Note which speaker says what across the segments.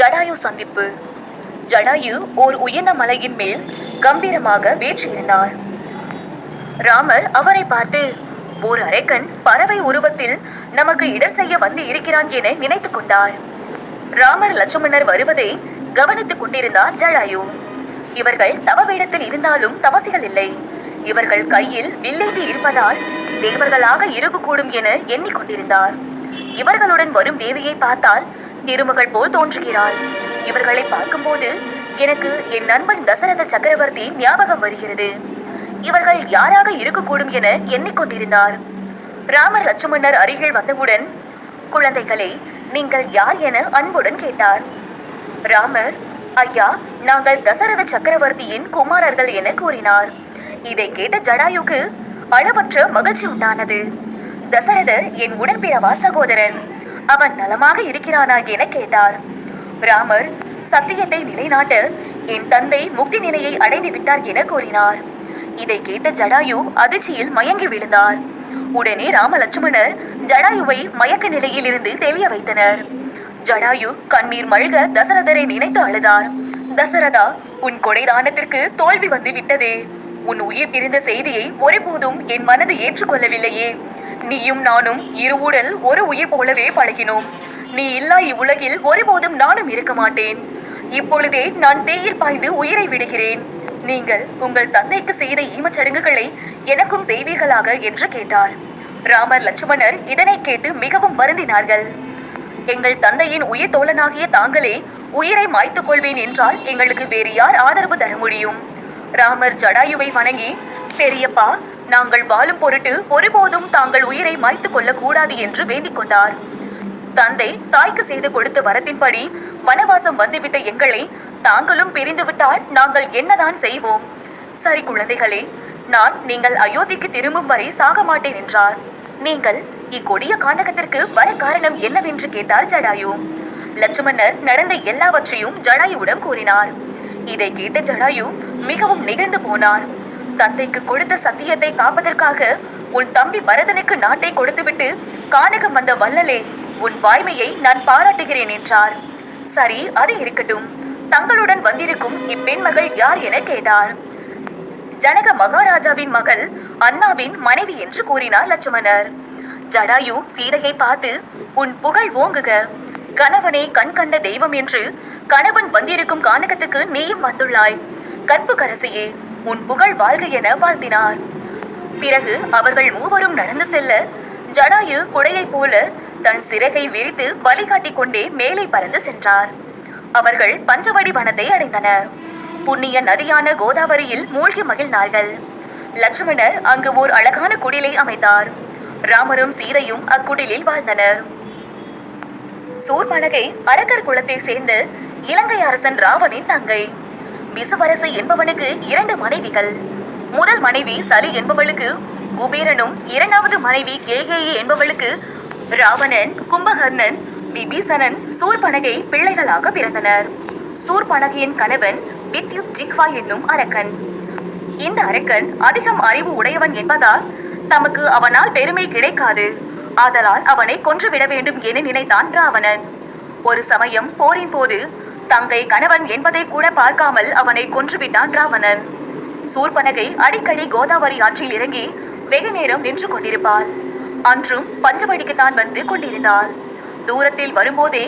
Speaker 1: ஜடாயு சந்திப்பு. ஜடாயு ஓர் உயர்ந்த மலையின் மேல் கம்பீரமாக வீற்றிருந்தார் ராமர் அவரை பார்த்து ஓர் அரைக்கன் பறவை உருவத்தில் நமக்கு இடர் செய்ய வந்து இருக்கிறான் என நினைத்துக் கொண்டார். ராமர் லட்சுமணர் வருவதை கவனித்துக் கொண்டிருந்தார் ஜடாயு. இவர்கள் தவ வேடத்தில் இருந்தாலும் தவசிகள் இல்லை. இவர்கள் கையில் வில்லேந்தி இருப்பதால் தேவர்களாக இருக்கக்கூடும் என எண்ணிக்கொண்டிருந்தார் இவர்களுடன் வரும் தேவியை பார்த்தால் திருமகள் போல் தோன்றுகிறாள் இவர்களை பார்க்கும்போது எனக்கு என் நண்பன் தசரத சக்கரவர்த்தி ஞாபகம் வருகிறது. இவர்கள் யாராக இருக்கக்கூடும் என எண்ணிக்கொண்டிருந்தார். ராமர் லட்சுமணர் அருகில் வந்தவுடன் குழந்தைகளை நீங்கள் யார் என அன்புடன் கேட்டார். ராமர் ஐயா நாங்கள் தசரத சக்கரவர்த்தியின் குமாரர்கள் என கூறினார். இதை கேட்ட ஜடாயுக்கு அளவற்ற மகிழ்ச்சி உண்டானது. தசரதர் என் உடன்பிறவா சகோதரன். அவன் நலமாக இருக்கிறானா என கேட்டார். ராமர் சத்தியத்தை நிலைநாட்ட என் தந்தை முக்தி நிலையை அடைந்து விட்டார் என கூறினார். இதை கேட்ட ஜடாயு அதிர்ச்சியில் மயங்கி விழுந்தார். உடனே ராமலட்சுமணர் ஜடாயுவை மயக்க நிலையில் இருந்து தெளிய வைத்தனர். ஜடாயு கண்ணீர் மல்க தசரதரை நினைத்து அழுதார். தசரதா உன் கொடைதானத்திற்கு தோல்வி வந்து விட்டதே. உன் உயிர் பிரிந்த செய்தியை ஒருபோதும் என் மனது ஏற்றுக்கொள்ளவில்லையே. நீயும் நானும் இரு உடல் ஒரு உயிர் போலவே பழகினோம். நீ இல்லா இவ்வுலகில் ஒருபோதும் நானும் இருக்க மாட்டேன். இப்பொழுதே நான் தீயில் பாய்ந்து உயிரை விடுகிறேன். நீங்கள் உங்கள் தந்தைக்கு செய்த ஈமச் சடங்குகளை எனக்கும் செய்வீர்களாக என்று கேட்டார். ராமர் லட்சுமணர் இதனை கேட்டு மிகவும் வருந்தினார்கள். எங்கள் தந்தையின் உயிர் தோழனாகிய தாங்களே உயிரை மாய்த்துக் கொள்வேன் என்றால் எங்களுக்கு வேறு யார் ஆதரவு தர முடியும்? ராமர் ஜடாயுவை வணங்கி பெரியப்பா நாங்கள் வாழும் பொருட்டு ஒருபோதும் தாங்கள் உயிரை மாய்த்துக் கொள்ளக் கூடாது என்று வேண்டிக் கொண்டார். தந்தை தாய்க்கு செய்து கொடுத்த வரத்தின்படி வனவாசம் வந்துவிட்ட எங்களை தாங்களும் பிரிந்துவிட்டால் நாங்கள் என்னதான் செய்வோம்? சரி குழந்தைகளே நான் நீங்கள் அயோத்திக்கு திரும்பும் வரை சாக மாட்டேன் என்றார். நீங்கள் இக்கொடிய காண்டகத்திற்கு வர காரணம் என்னவென்று கேட்டார் ஜடாயு. லட்சுமணர் நடந்த எல்லாவற்றையும் ஜடாயுவிடம் கூறினார். இதை கேட்ட ஜடாயு மிகவும் நிகழ்ந்து போனார். தந்தைக்கு கொடுத்த சத்தியத்தை காப்பதற்காக உன் தம்பி பரதனுக்கு நாட்டை கொடுத்துவிட்டு கானகம் வந்த வல்லலே உன் வாய்மையை நான் பாராட்டுகிறேன் என்றார். சரி அது இருக்கட்டும். தங்களுடன் வந்திருக்கும் இப்பெண்மகள் யார் என கேட்டார். ஜனக மகாராஜாவின் மகள் அண்ணாவின் மனைவி என்று கூறினார் லட்சுமணர். ஜடாயு சீதையை பார்த்து உன் புகழ் ஓங்குக. கணவனே கண் கண்ட தெய்வம் என்று கணவன் வந்திருக்கும் கானகத்துக்கு நீயும் வந்துள்ளாய். கற்புக்கரசியே உன் புகழ் வாழ்க என வாழ்த்தினார். பிறகு அவர்கள் மூவரும் நடந்து செல்ல ஜடாயு குடையைப் போல தன் சிறகை விரித்து வழிகாட்டிக் கொண்டே மேலே பறந்து சென்றார். அவர்கள் பஞ்சவடி வனத்தை அடைந்தனர். புண்ணிய நதியான கோதாவரியில் மூழ்கி மகிழ்ந்தார்கள். லட்சுமணர் அங்கு ஓர் அழகான குடிலை அமைத்தார். ராமரும் சீரையும் அக்குடிலில் வாழ்ந்தனர். சூர்பனகை அரக்கர் குலத்தை சேர்ந்த இலங்கை அரசன் ராவனின் தங்கை. விசுவரசு என்பவனுக்கு இரண்டு மனைவிகள். முதல் மனைவி சலி என்பவளுக்கு குபேரனும் இரண்டாவது மனைவி கேகேயி என்பவளுக்கு ராவணன் கும்பகர்ணன் விபீசணன் சூர்பனகை பிள்ளைகளாக பிறந்தனர். சூர்பனகையின் கணவன் வித்யுத் ஜிஹ்வா என்னும் அரக்கன். இந்த அரக்கன் அதிகம் அறிவு உடையவன் என்பதால் தமக்கு அவனால் பெருமை கிடைக்காது. ஆதலால் அவனை கொன்றுவிட வேண்டும் என நினைத்தான் ராவணன். ஒரு சமயம் போரின் போது தங்கை கணவன் என்பதை கூட பார்க்காமல் அவனை கொன்றுவிட்டான் ராவணன். சூர்பனகை அடிக்கடி கோதாவரி ஆற்றில் இறங்கி வெகு நேரம் நின்று கொண்டிருப்பாள். அன்றும் பஞ்சவடிக்கு தான் வந்து கொண்டிருந்தாள். தூரத்தில் வரும்போதே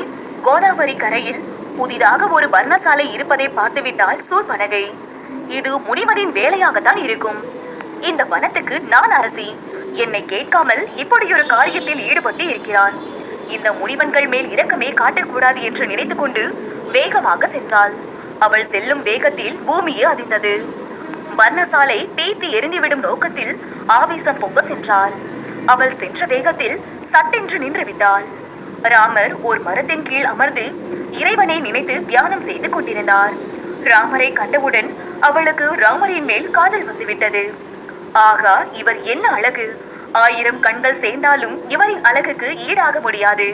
Speaker 1: கோதாவரி கரையில் புதிதாக ஒரு வர்ணசாலை இருப்பதை பார்த்துவிட்டாள் சூர்பனகை. இது முனிவனின் வேலையாகத்தான் இருக்கும். இந்த வனத்துக்கு நான் அரசி. என்னை கேட்காமல் இப்படியொரு காரியத்தில் ஈடுபட்டு இருக்கிறான். இந்த முனிவன்கள் மேல் இரக்கமே காட்டக்கூடாது என்று நினைத்துக்கொண்டு வேகமாக சென்றாள். அவள் செல்லும் வேகத்தில் பூமியே அதிர்ந்தது. வர்ணசாலை பீத்தி எரிந்துவிடும் நோக்கத்தில் ஆவேசம் பொங்க சென்றாள். அவள் சென்ற வேகத்தில் சட்டென்று நின்று விட்டாள். ராமர் ஒரு மரத்தின் கீழ் அமர்ந்து இறைவனை நினைத்து தியானம் செய்து கொண்டிருந்தார். ராமரை கண்டவுடன் அவளுக்கு ராமரின் மேல் காதல் வந்துவிட்டது. ஆகா இவர் என்ன அழகு! ஆயிரம் கண்கள் சேர்ந்தாலும் இவரின் அழகுக்கு ஈடாக முடியாது.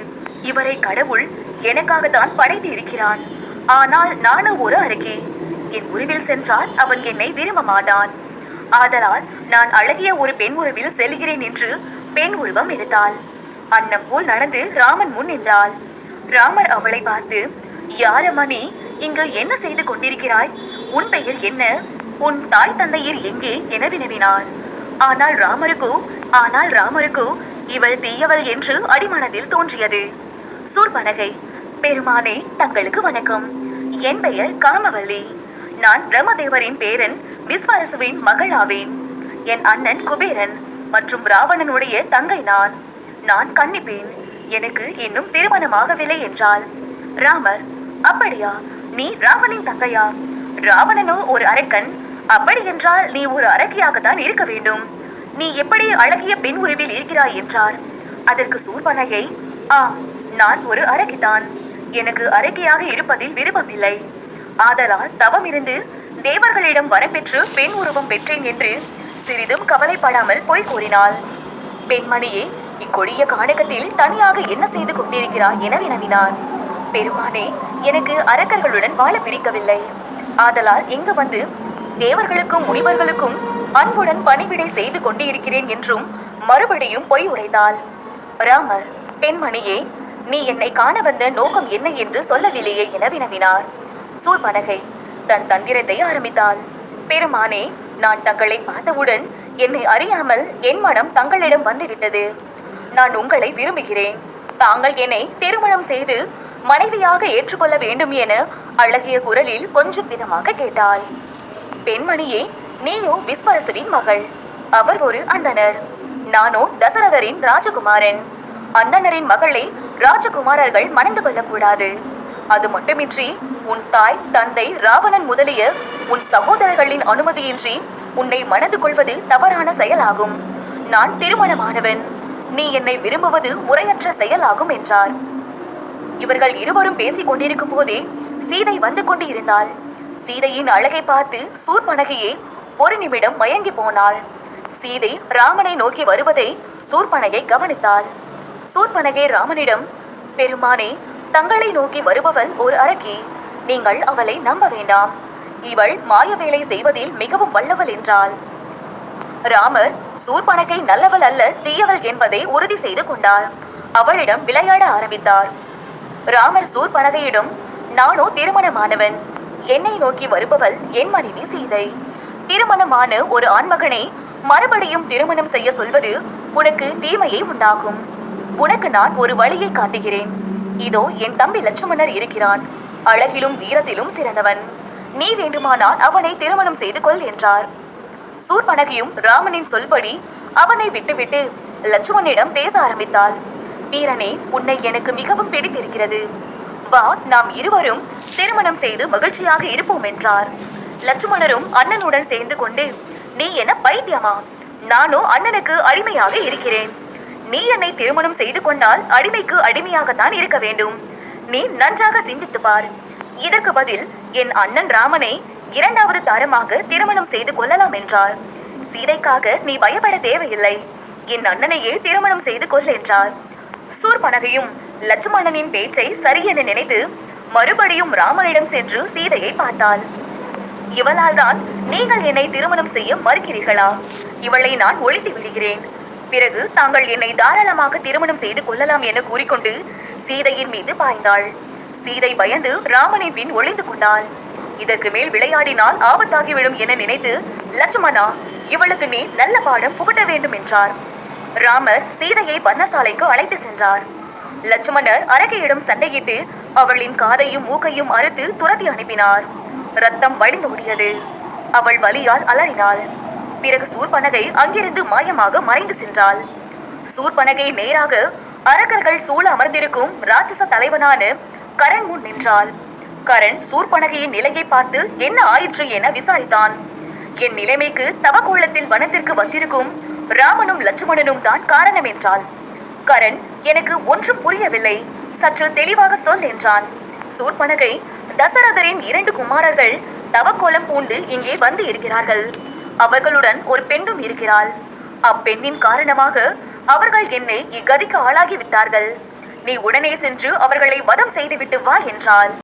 Speaker 1: இவரை கடவுள் எனக்காகத்தான் படைத்து இருக்கிறான். ஆனால் நானும் ஒரு அருகே. என் உருவில் சென்றால் அவன் என்னை விரும்ப மாட்டான். ஆதலால் நான் அழகிய ஒரு பெண் உருவில் செல்கிறேன் என்று பெண் உருவம் எடுத்தாள். அன்னம் போல் நடந்து ராமன் முன் நின்றாள். ராமர் அவளை பார்த்து யாரம்மா நீ? இங்கு என்ன செய்து கொண்டிருக்கிறாய்? உன் பெயர் என்ன? உன் தாய் தந்தையர் எங்கே? என வினவினார். ஆனால் ராமருக்கோ? ஆனால் ராமருக்கோ? இவள் தீயவள் என்று அடிமனதில் தோன்றியது. சூர்பனகை பெருமானே தங்களுக்கு வணக்கம். என் பெயர் காமவல்லி. நான் பிரம்மதேவரின் பேரன் விஸ்வரசுவின் மகள் ஆவேன். என் அண்ணன் குபேரன் மற்றும் ராவணனுடைய தங்கை நான். நான் கன்னிப்பேன். எனக்கு இன்னும் திருமணமாகவில்லை என்றாள். ராமர் அப்படியா? நீ ராவணின் தங்கையா? ராவணனோ ஒரு அரக்கன்? அப்படி என்றால் நீ ஒரு அரக்கியாகத்தான் இருக்க வேண்டும். நீ எப்படி அழகிய பெண் உருவில் இருக்கிறாய்? என்றார். அதற்கு சூர்பனகை ஆம் நான் ஒரு அரக்கிதான். எனக்கு அரக்கியாக இருப்பதில் விருப்பமில்லை. ஆதலால் தவம் இருந்து தேவர்களிடம் வரப்பெற்று பெண் உருவம் பெற்றேன் என்று சிறிதும் கவலைப்படாமல் போய் கூறினாள். பெண்மணியே இக்கொடிய காணகத்தில் தனியாக என்ன செய்து கொண்டிருக்கிறாய் என வினவினார். பெருமானே எனக்கு அரக்கர்களுடன் வாழ பிடிக்கவில்லை. ஆதலால் இங்கு வந்து தேவர்களுக்கும் முனிவர்களுக்கும் அன்புடன் பணிவிடை செய்து கொண்டிருக்கிறேன் என்றும் மறுபடியும் பொய் உரைத்தாள். ராமர் பெண்மணியே நீ என்னை காண வந்த நோக்கம் என்ன என்று சொல்லவில்லையே என வினவினார். சூர்பனகை தன் தந்திரத்தை ஆரம்பித்தாள். பெருமானே நான் தங்களை பார்த்தவுடன் என்னை அறியாமல் என் மனம் தங்களிடம் வந்துவிட்டது. நான் உங்களை விரும்புகிறேன். தாங்கள் என்னை திருமணம் செய்து மனைவியாக ஏற்றுக்கொள்ள வேண்டும் என அழகிய குரலில் கொஞ்சம் விதமாக கேட்டாள். பெண்மணியே நீயோ விஸ்வரசுவின் மகள். அவர் ஒரு அந்தணர். நானோ தசரதரின் ராஜகுமாரன். அந்தணரின் மகளை ராஜகுமாரர்கள் மணந்து கொள்ளக்கூடாது. அது மட்டுமின்றி உன் தாய் தந்தை ராவணன் முதலிய உன் சகோதரர்களின் அனுமதியின்றி உன்னை மணந்து கொள்வது தவறான செயலாகும். நான் திருமணமானவன். நீ என்னை விரும்புவது முறையற்ற செயலாகும் என்றார். இவர்கள் இருவரும் பேசிக் கொண்டிருக்கும் போதே சீதை வந்து கொண்டு இருந்தாள் சீதையின் அழகை பார்த்து சூர்பனகையே ஒரு நிமிடம் மயங்கி போனாள். சீதை ராமனை நோக்கி வருவதை சூர்பனகை கவனித்தாள். சூர்பனகை ராமனிடம் பெருமானே தங்களை நோக்கி வருபவள் ஒரு அரக்கி. நீங்கள் அவளை நம்ப வேண்டாம். இவள் மாய வேலை செய்வதில் மிகவும் வல்லவள் என்றாள். ராமர் சூர்பனகை நல்லவள் அல்ல தீயவள் என்பதை உறுதி செய்து கொண்டார். அவளிடம் விளையாட ஆரம்பித்தார். ராமர் சூர்பனகையிடம் நானோ திருமணமானவன். என்னை நோக்கி வருபவள் என் மனைவி சீதை. திருமணமான ஒரு ஆண்மகனை மறுபடியும் திருமணம் செய்ய சொல்வது உனக்கு தீமையை உண்டாகும் உனக்கு நான் ஒரு வழியை காட்டுகிறேன். இதோ என் தம்பி லட்சுமணர் இருக்கிறான். அழகிலும் வீரத்திலும் சிறந்தவன். நீ வேண்டுமானால் அவனை திருமணம் செய்து கொள் என்றார். சூர்பனகையும் ராமனின் சொல்படி அவனை விட்டுவிட்டு லட்சுமணனிடம் பேச ஆரம்பித்தாள். வீரனே உன்னை எனக்கு மிகவும் பிடித்திருக்கிறது. வா நாம் இருவரும் திருமணம் செய்து மகிழ்ச்சியாக இருப்போம் என்றார். லட்சுமணரும் அண்ணனுடன் சேர்ந்து கொண்டு நீ என பைத்தியமா? நானோ அண்ணனுக்கு அடிமையாக இருக்கிறேன். நீ என்னை திருமணம் செய்து கொண்டால் அடிமைக்கு அடிமையாகத்தான் இருக்க வேண்டும். நீ நன்றாக சிந்தித்து பார். இதற்கு பதில் என் அண்ணன் ராமனை இரண்டாவது தரமாக திருமணம் செய்து கொள்ளலாம் என்றார். சீதைக்காக நீ பயப்பட தேவையில்லை. என் அண்ணனையே திருமணம் செய்து கொள் என்றார். சூர்பனகையும் லட்சுமணனின் பேச்சை சரியென நினைத்து மறுபடியும் ராமனிடம் சென்று சீதையை பார்த்தாள். இவளால் தான் நீங்கள் என்னை திருமணம் செய்ய மறுக்கிறீர்களா? இவளை நான் ஒழித்து விடுகிறேன். பிறகு தாங்கள் என்னை தாராளமாக திருமணம் செய்து கொள்ளலாம் என கூறிக்கொண்டு சீதையின் மீது பாய்ந்தாள். சீதை பயந்து ராமனின் பின் ஒளிந்து கொண்டாள். இதற்கு மேல் விளையாடினால் ஆபத்தாகிவிடும் என நினைத்து லட்சுமணா இவளுக்கு நீ நல்ல பாடம் புகட்ட வேண்டும் என்றார். ராமர் சீதையை பர்ணசாலைக்கு அழைத்து சென்றார். லட்சுமணர் அரகையிடம் சண்டையிட்டு அவளின் காதையும் மூக்கையும் அறுத்து துரத்தி அனுப்பினார். ரத்தம் வழிந்து ஓடியது. அவள் வலியால் அலறினாள். பிறகு சூர்பனகை அங்கிருந்து மாயமாக மறைந்து சென்றாள். சூர்பனகை நேராக அரக்கர்கள் சூழ அமர்ந்திருக்கும் ராட்சச தலைவனான கரண் முன் நின்றாள். கரண் சூர்பனகையின் நிலையை பார்த்து என்ன ஆயிற்று என விசாரித்தான். என் நிலைமைக்கு தவக்கோலத்தில் வனத்திற்கு வந்திருக்கும் ராமனும் லட்சுமணனும் தான் காரணம் என்றாள். கரண் எனக்கு ஒன்றும் புரியவில்லை. சற்று தெளிவாக சொல் என்றான். சூர்பனகை தசரதரின் இரண்டு குமாரர்கள் தவக்கோலம் பூண்டு இங்கே வந்து இருக்கிறார்கள். அவர்களுடன் ஒரு பெண்ணும் இருக்கிறாள். அப்பெண்ணின் காரணமாக அவர்கள் என்னை இக்கதிக்கு ஆளாகி விட்டார்கள் நீ உடனே சென்று அவர்களை வதம் செய்துவிட்டு வா என்றாள்.